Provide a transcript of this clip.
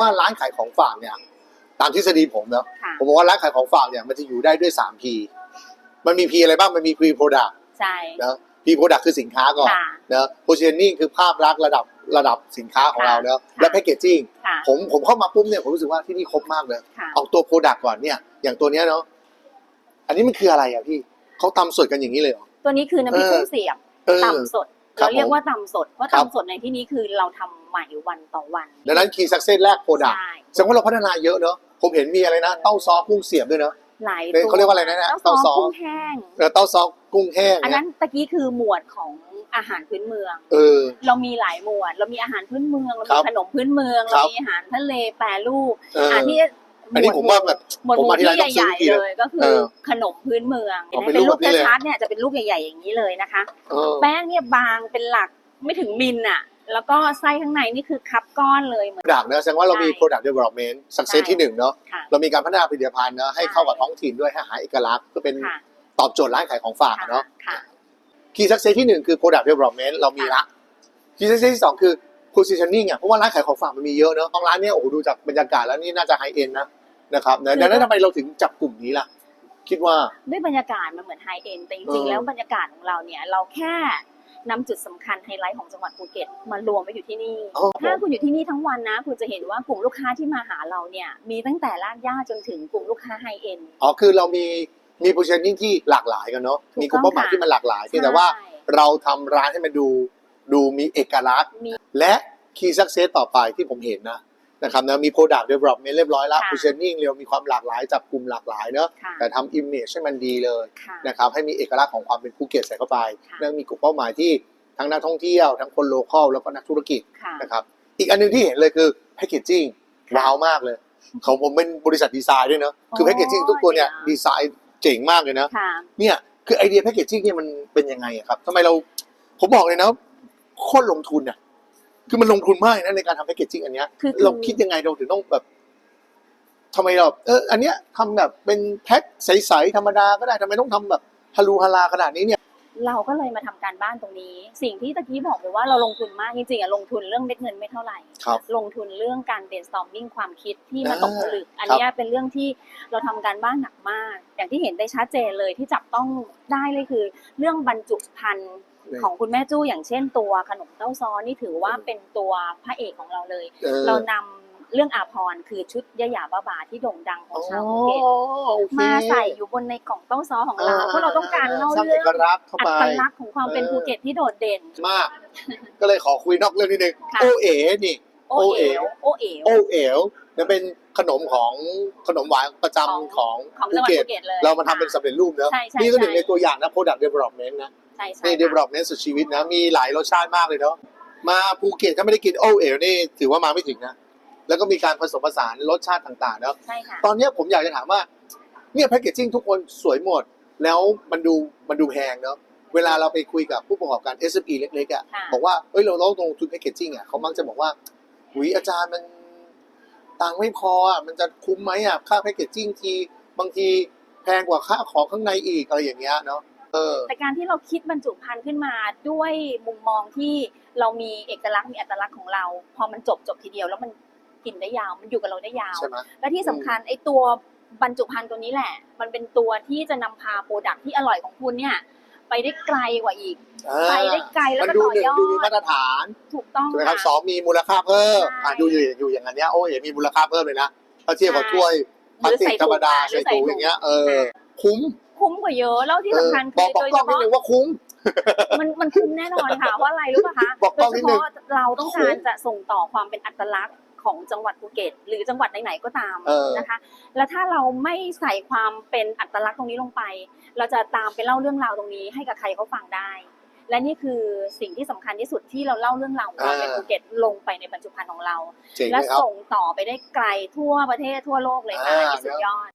ว่าร้านขายของฝากเนี่ย ตามทฤษฎีผมเนาะค่ะ ผมบอกว่าร้านขายของฝากเนี่ยมันจะอยู่ได้ด้วย3 P มันมี P อะไรบ้าง มันมี Pre Product ใช่ นะ P Product คือสินค้าก่อนค่ะนะ Positioning คือภาพลักษณ์ระดับระดับสินค้าของเราเนาะค่ะ และ Packaging ค่ะ ผมผมเข้ามาปุ๊บเนี่ยผมรู้สึกว่าที่นี่ครบมากเลย ค่ะ เอาตัว Product ก่อนเนี่ย อย่างตัวเนี้ยเนาะอันนี้มันคืออะไรอะพี่เขาตำสดกันอย่างนี้เลยเหรอ ตัวนี้คือน้ำพริกเออ กุ้งเสียบเออตำสดครับ เราเรียกว่าตำสด เพราะครับตำสดในที่นี้คือเราทำใหม่วันต่อวัน ดังนั้น Key Success แรก Product ใช่แสดงว่าเราพัฒนาเยอะเนาะผมเห็นมีอะไรนะ เต้าซอสกุ้งเสียบด้วยเนาะหลายเป็นตัวเขาเรียกว่าอะไรนะเนี่ยเต้าซอเต้าซอกุ้งแห้ง เออเต้าซอสกุ้งแห้งอันเนี่นั้ยนตะกี้คือหมวดของอาหารพื้นเมือง เออ เรามีหลายหมวด เรามีอาหารพื้นเมือง เราครัมีบขนมพื้นเมือง ครัเราบมีอาหารทะเลแปรรูปเออออันที่ อันนี้ผมว่าแบบหมวดหผมมู่มาที่ที่ร้านต้องซื้อใหญ่ทีๆเลยเลยก็คืเอออขนมพื้นเมืองอ๋อเห็นไหมเป็นเป็นรูรูปปแบบนี้เลย ชัดๆเนี่ยจะเป็นลูกใหญ่ๆอย่างนี้เลยนะคะ เออ แป้งเนี่ยบางเป็นหลักไม่ถึงมิลน่ะ แล้วก็ไส้ข้างในนี่คือคับก้อนเลยเหมือน Product นะแสดงว่าเรามี ใช่ Product Development Success ใช่ ที่หนึ่งเนาะค่ะ เรามีการพัฒนาผลิตภัณฑ์นะให้เข้ากับท้องถิ่นด้วยให้หาเอกลักษณ์เพื่อเป็นค่ะตอบโจทย์ร้านขายของฝากค่ะเนาะค่ะ Key Success ที่หนึ่งคือ Product Development เรามีละ Key Success ที่สองคือ Positioning อะเพราะว่าร้านขายของฝากมันมีเยอะเนาะของร้านเนี้ยโอ้โหดูจากบรรยากาศแล้วนี่น่าจะไฮเอ็นนะ นะครับนะดังนั้นทำไมเราถึงจับกลุ่มนี้ล่ะ คิดว่าด้วยบรรยากาศมันเหมือนไฮเอ็นแต่จเอริงอๆแล้วบรรยากาศของเราเนี่ยเราแค่นำจุดสำคัญไฮไลท์ของจังหวัดภูเก็ตมารวมไว้อยู่ที่นี่อ๋อถ้าคุณอยู่ที่นี่ทั้งวันนะ คุณจะเห็นว่ากลุ่มลูกค้าที่มาหาเราเนี่ยมีตั้งแต่รากหญ้าจนถึงกลุ่มลูกค้าไฮเอ็นอ๋อคือเรามีมี positioning ที่หลากหลายกันเนาะถูกมีกลุ่มเป้าหมายต้องค่ะที่มันหลากหลายเพียงแต่ว่าใช่เราทำร้านให้มันดูดูมีเอกลักษณ์มีและ key success ต่อไปที่ผมเห็นนะ นะครับนะมี product development เรียบร้อยแล้ว ค่ะ positioning เรียวมีความหลากหลายจับกลุ่มหลากหลายเนาะค่ะ แต่ทำ image ให้มันดีเลยค่ะ นะครับให้มีเอกลักษณ์ของความเป็นภูเก็ตใส่เข้าไปค่ะแล้วมีกลุ่มเป้าหมายที่ทั้งนักท่องเที่ยวทั้งคนโลคอลแล้วก็นักธุรกิจ ค่ะ นะครับอีกอันหนึงที่เห็นเลยคือ packaging ค่ะว้าวมากเลย ของผมเป็นบริษัทดีไซน์ด้วยเนาะคืออ๋อ packaging ทุกตัวเนี่ยจริงเหรอ ดีไซน์เจ๋งมากเลยนะค่ะ เนี่ยคือไอเดียแพ c เกจจิ้งเนี่ยมันเป็นยังไงอะครับทำไมเราผมบอกเลยนะโคตรลงทุนอะ คือมันลงทุนมากนะในการทำแพ c เกจจิ้งอันเนี้ยคือ เราคิดยังไงเราถึงต้องแบบทำไมเราเอออันเนี้ยทำแบบเป็นแพ็คใสๆธรรมดาก็ได้ทำไมต้องทำแบบฮารูฮาราขนาดนี้เนี่ย เราก็เลยมาทำการบ้านตรงนี้ สิ่งที่ตะกี้บอกเลยว่าเราลงทุนมากจริงๆอะลงทุนเรื่องเม็ดเงินไม่เท่าไหร่ ครับลงทุนเรื่องการ brainstorming ความคิดที่มาอ่าตกผลึก อันเนี้ยเป็นเรื่องที่เราทำการบ้านหนักมาก อย่างที่เห็นได้ชัดเจนเลยที่จับต้องได้เลยคือ เรื่องบรรจุภัณฑ์ ของคุณแม่จู้อย่างเช่นตัวขนมเต้าซ้อนี่ถือว่าเป็นตัวพระเอกของเราเลยออเรานำเรื่องอาพรณ์คือชุดยะหยาบาบาที่โด่งดังของชาวภูเก็ตอ๋อโอเคมาใส่อยู่บนในกล่องเต้าซ้อของเราเพราะเราต้องการเล่าสร้างเรื่เอองกลักษณ์เข้าอัไปตลักษณ์ของความเป็นเออภูเก็ตที่โดดเด่นมาก ก็เลยขอคุยนอกเรื่องนิดนึงค่ะโอเอ๋นี่โอเอ๋วโอเอ๋วโอเอ๋วเนี่ยเป็นขนมของขนมหวานประจำของของของภูจังหวัดเก็ตภูเก็ตเลยเรามาทำเป็นสำเร็จรูปเนอะใช่ใช่นี่ก็หนึ่งใช่ในตัวอย่างนะ product development นะใช่ใช่นี่ค่ะ development สุดชีวิตนะ มีหลายรสชาติมากเลยเนาะมาภูเก็ตถ้าไม่ได้กินโอเอ๋วนี่ถือว่ามาไม่ถึงนะแล้วก็มีการผสมผสานรสชาติต่างๆเนาะใช่ค่ะตอนเนี้ยผมอยากจะถามว่าเนี่ยแพ c เกจจิ้งทุกคนสวยหมด แล้วมันดูมันดูแพงเนาะเวลาเราไปคุยกับผู้ประกอบการ SME เล็กๆอะค่ะบอกว่าเอ้ยเราต้องลงทุนแพ c เกจจิ้งอะเขามักจะบอกว่าหุยอาจารย์มันตังค์ไม่พออะมันจะคุ้มไหมอะค่าแพ c เกจจิ้งทีบางทีแพงกว่าค่าของข้างในอีกอะไรอย่างเงี้ยเนาะเออ แต่การที่เราคิดบรรจุภัณฑ์ขึ้นมาด้วยมุมมองที่เรามีเอกลักษณ์มีอัตลักษณ์ของเรา พอมันจบจบทีเดียวแล้วมันกินได้ยาวมันอยู่กับเราได้ยาวใช่ไหมและที่สำคัญไอ้ตัวบรรจุภัณฑ์ตัวนี้แหละ มันเป็นตัวที่จะนำพาโปรดักที่อร่อยของคุณเนี่ย ไปได้ไกลกว่าอีกอ่าไปได้ไกลแล้วมันก็ดูต่อหนึ่งยอดูมีดมาตรฐานถูกต้องใช่ไหมครับค่ะสองมีมูลค่าเพิ่มใช่อะดูอยู่อยู่อย่างนั้นเนี้ยโอ้ยมีมูลค่าเพิ่มเลยนะถ้าเทียบกับใช่ถ้วยพลาสติกธรรมดาหรือใส่ใส่ถุงถุงอย่างเงี้ยเออคุ้ม คุ้มกว่าเยอะแล้วที่สำคัญเอคืออบอกบอกโดยเฉพาะกล้องนิดนึงว่าคุ้มมันมันคุ้มแน่นอนค่ะเพราะอะไรรู้ป่ะคะบอกโดกล้อยงเฉนิดนึงพาะเราต้องการจะส่งต่อความเป็นอัตลักษณ์ของจังหวัดภูเก็ต หรือจังหวัดไหนๆก็ตามเออนะคะ แล้วถ้าเราไม่ใส่ความเป็นอัตลักษณ์ตรงนี้ลงไป เราจะตามไปเล่าเรื่องราวตรงนี้ให้กับใครเขาฟังได้ และนี่คือสิ่งที่สำคัญที่สุดที่เราเล่าเรื่องราวของความเป็นภูเก็ตลงไปในบรรจุภัณฑ์ของเราเจ๋งและเลยครับส่งต่อไปได้ไกลทั่วประเทศทั่วโลกเลยค่ะอ่าอันนี่สุดยอด